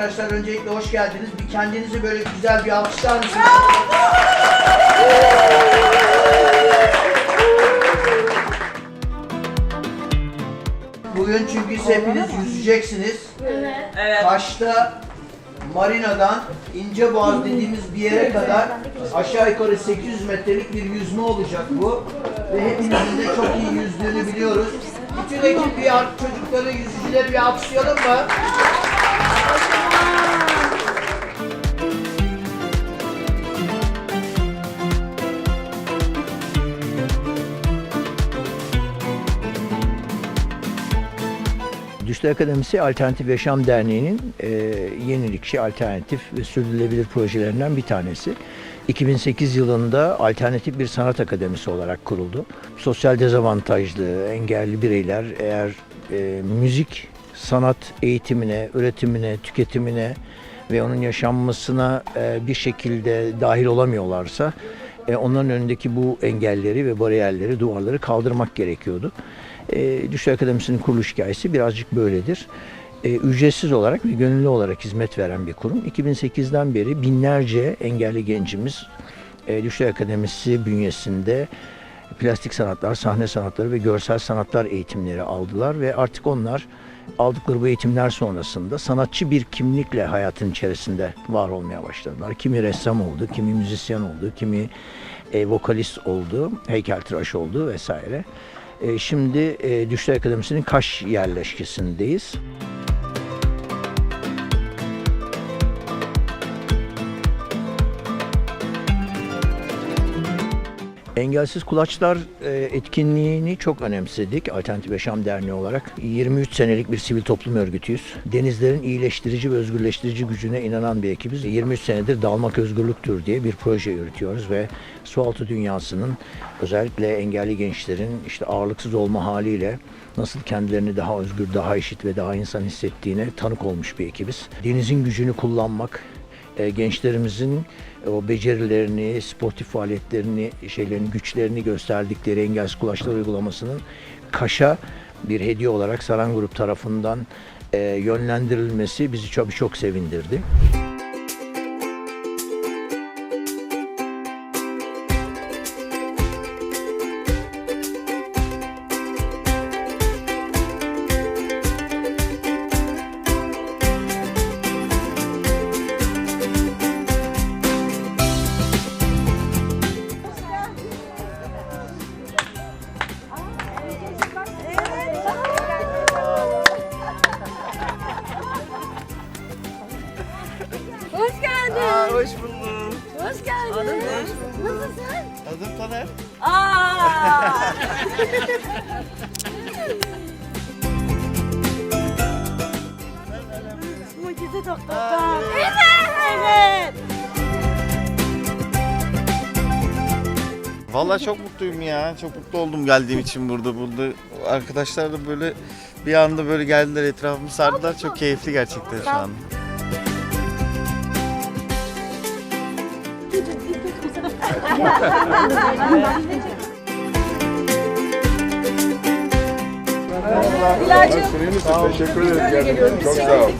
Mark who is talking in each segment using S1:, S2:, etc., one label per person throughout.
S1: Arkadaşlar öncelikle hoş geldiniz. Bir kendinizi böyle güzel bir alkışlar mısınız? Bugün çünkü siz hepiniz yüzeceksiniz.
S2: Evet.
S1: Kaş'ta Marina'dan İnce dediğimiz bir yere kadar aşağı yukarı 800 metrelik bir yüzme olacak bu. Ve hepinizin de çok iyi yüzdüğünü biliyoruz. Bütün ekip bir ar- çocukları, yüzücüleri bir alkışlayalım mı? Düşler Akademisi Alternatif Yaşam Derneği'nin e, yenilikçi, alternatif ve sürdürülebilir projelerinden bir tanesi. 2008 yılında alternatif bir sanat akademisi olarak kuruldu. Sosyal dezavantajlı, engelli bireyler eğer e, müzik, sanat eğitimine, üretimine, tüketimine ve onun yaşanmasına e, bir şekilde dahil olamıyorlarsa e, onların önündeki bu engelleri ve bariyerleri, duvarları kaldırmak gerekiyordu. E, Düşler Akademisi'nin kuruluş hikayesi birazcık böyledir. Ücretsiz olarak ve gönüllü olarak hizmet veren bir kurum. 2008'den beri binlerce engelli gencimiz e, Düşler Akademisi bünyesinde plastik sanatlar, sahne sanatları ve görsel sanatlar eğitimleri aldılar ve artık onlar aldıkları bu eğitimler sonrasında sanatçı bir kimlikle hayatın içerisinde var olmaya başladılar. Kimi ressam oldu, kimi müzisyen oldu, kimi e, vokalist oldu, heykeltıraş oldu vesaire. E, şimdi e, Düşler Akademisi'nin Kaş yerleşkesindeyiz. Engelsiz Kulaçlar e, etkinliğini çok önemsedik Alternatif Yaşam Derneği olarak. 23 senelik bir sivil toplum örgütüyüz. Denizlerin iyileştirici ve özgürleştirici gücüne inanan bir ekibiz. 23 senedir Dalmak Özgürlüktür diye bir proje yürütüyoruz ve sualtı dünyasının özellikle engelli gençlerin işte ağırlıksız olma haliyle nasıl kendilerini daha özgür, daha eşit ve daha insan hissettiğine tanık olmuş bir ekibiz. Denizin gücünü kullanmak, e, gençlerimizin o becerilerini, sportif faaliyetlerini, şeylerin güçlerini gösterdikleri engelsiz kulaçlar uygulamasının Kaş'a bir hediye olarak Saran Grup tarafından e, yönlendirilmesi bizi çok çok sevindirdi.
S3: Mucize doktordan. Evet. Evet.
S4: Vallahi çok mutluyum ya. Çok mutlu oldum geldiğim için burada. Burada arkadaşlar da böyle bir anda böyle geldiler etrafımı sardılar. Çok keyifli gerçekten şu an.
S5: Teşekkür ederiz gerçekten. Çok sağ ol.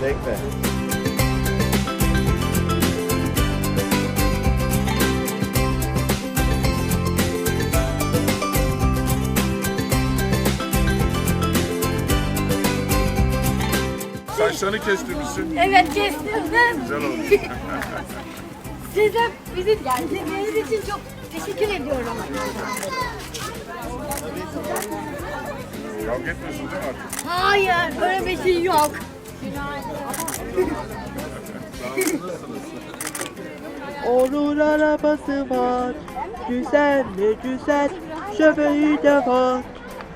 S5: Saçlarını kestirmişsin.
S3: Evet kestirdim.
S5: Güzel olmuş.
S3: Size bizi geldiğiniz için çok teşekkür ediyorum.
S5: Kavga etmiyorsun değil mi artık?
S3: Hayır öyle bir şey yok.
S6: Onun arabası var, güzel mi güzel, şoförü de var.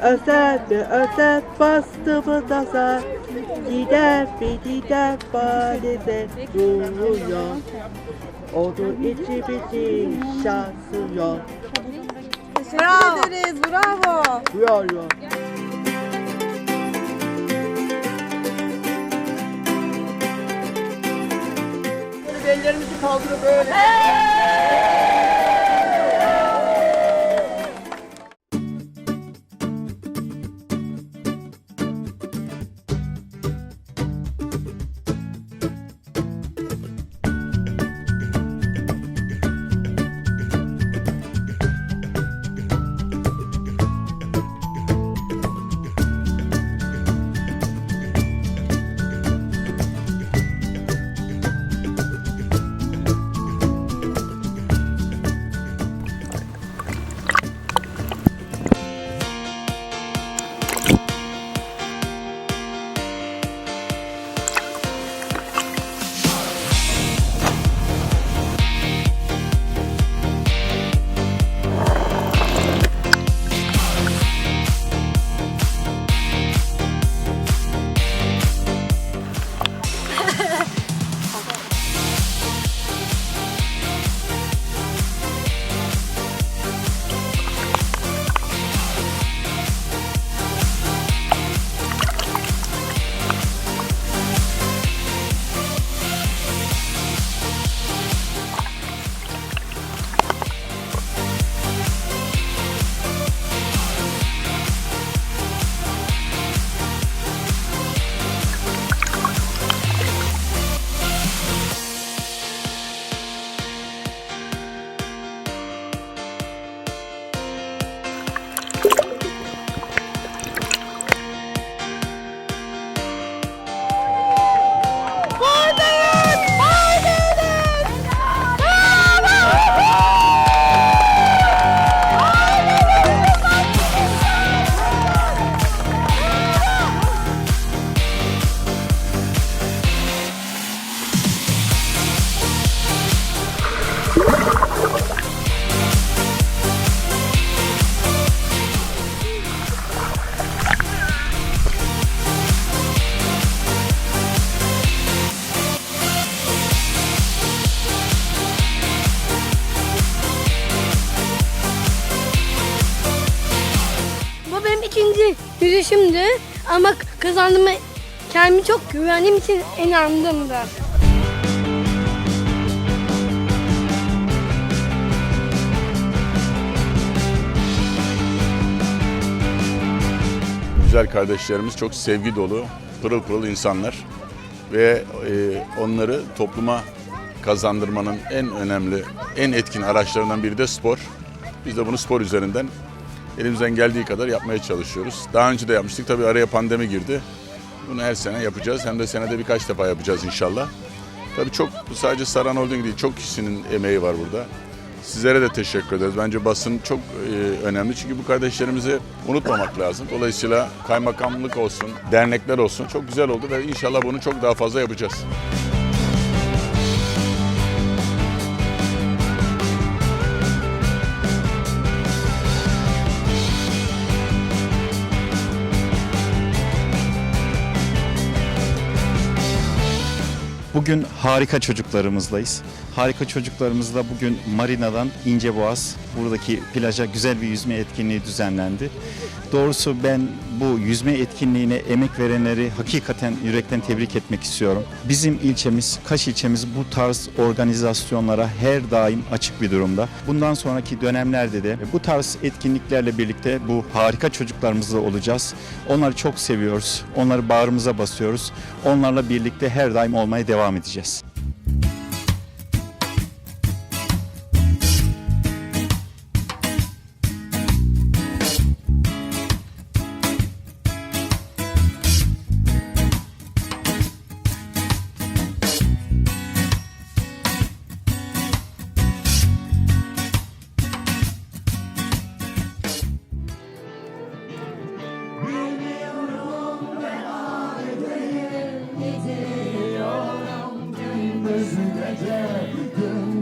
S6: Özel mi özel, bastı mı gaza, gider mi gider maalesef duruyor. Onun içimizin şansı yok.
S7: Bravo. ederiz. Bravo.
S6: Duyuyor.
S1: Böyle ellerimizi kaldırıp böyle.
S3: Yürüyüşümdü ama kazandığıma kendimi çok güvendiğim için inandım da.
S5: Güzel kardeşlerimiz çok sevgi dolu, pırıl pırıl insanlar. Ve e, onları topluma kazandırmanın en önemli, en etkin araçlarından biri de spor. Biz de bunu spor üzerinden elimizden geldiği kadar yapmaya çalışıyoruz. Daha önce de yapmıştık. Tabii araya pandemi girdi. Bunu her sene yapacağız. Hem de senede birkaç defa yapacağız inşallah. Tabii çok sadece Saran Holding değil, çok kişinin emeği var burada. Sizlere de teşekkür ederiz. Bence basın çok e, önemli çünkü bu kardeşlerimizi unutmamak lazım. Dolayısıyla kaymakamlık olsun, dernekler olsun çok güzel oldu ve inşallah bunu çok daha fazla yapacağız.
S2: Bugün harika çocuklarımızdayız. Harika çocuklarımızla bugün Marina'dan İnceboğaz buradaki plaja güzel bir yüzme etkinliği düzenlendi. Doğrusu ben bu yüzme etkinliğine emek verenleri hakikaten yürekten tebrik etmek istiyorum. Bizim ilçemiz, Kaş ilçemiz bu tarz organizasyonlara her daim açık bir durumda. Bundan sonraki dönemlerde de bu tarz etkinliklerle birlikte bu harika çocuklarımızla olacağız. Onları çok seviyoruz. Onları bağrımıza basıyoruz. Onlarla birlikte her daim olmaya devam edeceğiz.
S6: Çok